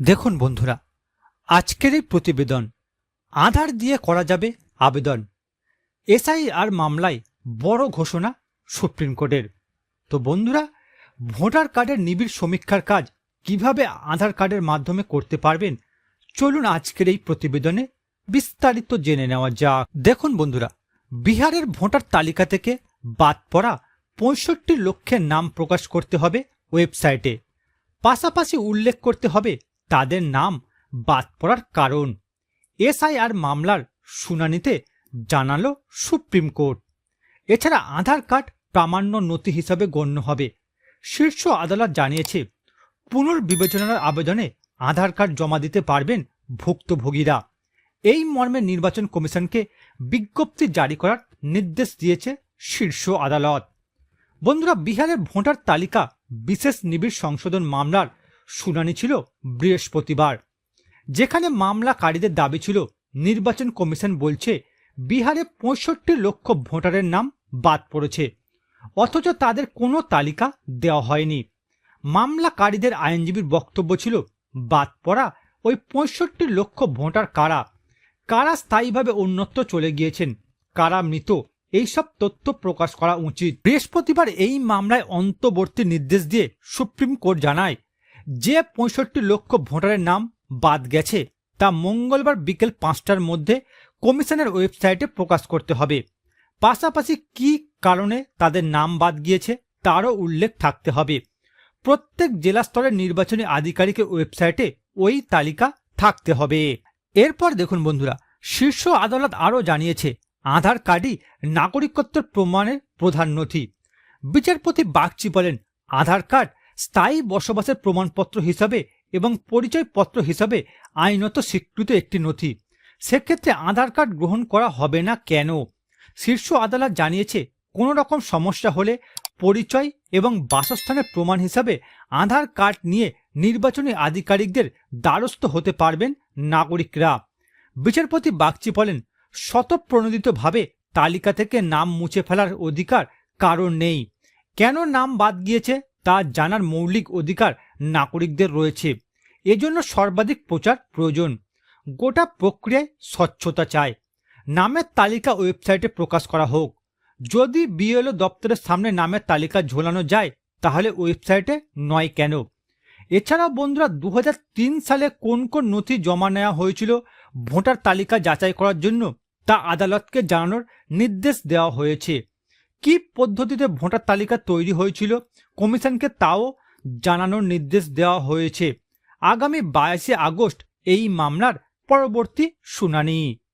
দেখুন বন্ধুরা, আজকের এই প্রতিবেদন আধার দিয়ে করা যাবে আবেদন। এসআইআর মামলায় বড় ঘোষণা সুপ্রিম কোর্টের। তো বন্ধুরা, ভোটার কার্ডের নিবিড় সমীক্ষার কাজ কীভাবে আধার কার্ডের মাধ্যমে করতে পারবেন? চলুন আজকের এই প্রতিবেদনে বিস্তারিত জেনে নেওয়া যাক। দেখুন বন্ধুরা, বিহারের ভোটার তালিকা থেকে বাদ পড়া পঁয়ষট্টি লক্ষের নাম প্রকাশ করতে হবে ওয়েবসাইটে। পাশাপাশি উল্লেখ করতে হবে তাদের নাম বাদ পড়ার কারণ। এসআইআর মামলার শুনানিতে জানালো সুপ্রিম কোর্ট। এছাড়া আধার কার্ড প্রামাণ্য নথি হিসাবে গণ্য হবে। শীর্ষ আদালত জানিয়েছে, পুনর্বিবেচনার আবেদনে আধার কার্ড জমা দিতে পারবেন ভুক্তভোগীরা। এই মর্মে নির্বাচন কমিশনকে বিজ্ঞপ্তি জারি করার নির্দেশ দিয়েছে শীর্ষ আদালত। বন্ধুরা, বিহারের ভোটার তালিকা বিশেষ নিবিড় সংশোধন মামলার শুনানি ছিল বৃহস্পতিবার। যেখানে মামলাকারীদের দাবি ছিল, নির্বাচন কমিশন বলছে, বিহারে পঁয়ষট্টি লক্ষ ভোটারের নাম বাদ পড়েছে। অথচ তাদের কোনো তালিকা দেওয়া হয়নি। মামলাকারীদের আইনজীবীর বক্তব্য ছিল, বাদ পড়া ওই পঁয়ষট্টি লক্ষ ভোটার কারা? কারা স্থায়ীভাবে অন্যত্র চলে গিয়েছেন? কারা মৃত? এইসব তথ্য প্রকাশ করা উচিত। বৃহস্পতিবার এই মামলায় অন্তর্বর্তী নির্দেশ দিয়ে সুপ্রিম কোর্ট জানায় যে পঁয়ষট্টি লক্ষ ভোটারের নাম বাদ গেছে, তা মঙ্গলবার বিকেল পাঁচটার মধ্যে কমিশনের ওয়েবসাইটে প্রকাশ করতে হবে। পাশাপাশি কি কারণে তাদের নাম বাদ গিয়েছে, তারও উল্লেখ থাকতে হবে। প্রত্যেক জেলা স্তরের নির্বাচনী আধিকারিকের ওয়েবসাইটে ওই তালিকা থাকতে হবে। এরপর দেখুন বন্ধুরা, শীর্ষ আদালত আরও জানিয়েছে, আধার কার্ডই নাগরিকত্বের প্রমাণের প্রধান নথি। বিচারপতি বাগচি বলেন, আধার কার্ড স্থায়ী বসবাসের প্রমাণপত্র হিসাবে এবং পরিচয়পত্র হিসাবে আইনত স্বীকৃত একটি নথি। সেক্ষেত্রে আধার কার্ড গ্রহণ করা হবে না কেন? শীর্ষ আদালত জানিয়েছে, কোনো রকম সমস্যা হলে পরিচয় এবং বাসস্থানের প্রমাণ হিসাবে আধার কার্ড নিয়ে নির্বাচনী আধিকারিকদের দ্বারস্থ হতে পারবেন নাগরিকরা। বিচারপতি বাগচি বলেন শতপ্রণোদিতভাবে তালিকা থেকে নাম মুছে ফেলার অধিকার কারণ নেই। কেন নাম বাদ গিয়েছে? তা জানার মৌলিক অধিকার নাগরিকদের রয়েছে। এজন্য সর্বাধিক প্রচার প্রয়োজন। গোটা প্রক্রিয়ায় স্বচ্ছতা চায় নামের তালিকা ওয়েবসাইটে প্রকাশ করা হোক। যদি বিএলও দপ্তরের সামনে নামের তালিকা ঝোলানো যায়, তাহলে ওয়েবসাইটে নয় কেন? এছাড়াও বন্ধুরা দু হাজার তিন সালে কোন কোন নথি জমা নেওয়া হয়েছিল ভোটার তালিকা যাচাই করার জন্য তা আদালতকে জানানোর নির্দেশ দেওয়া হয়েছে। কি পদ্ধতিতে ভোটার তালিকা তৈরি হয়েছিল? কমিশনকে তাও জানানোর নির্দেশ দেওয়া হয়েছে। আগামী বাইশে আগস্ট এই মামলার পরবর্তী শুনানি।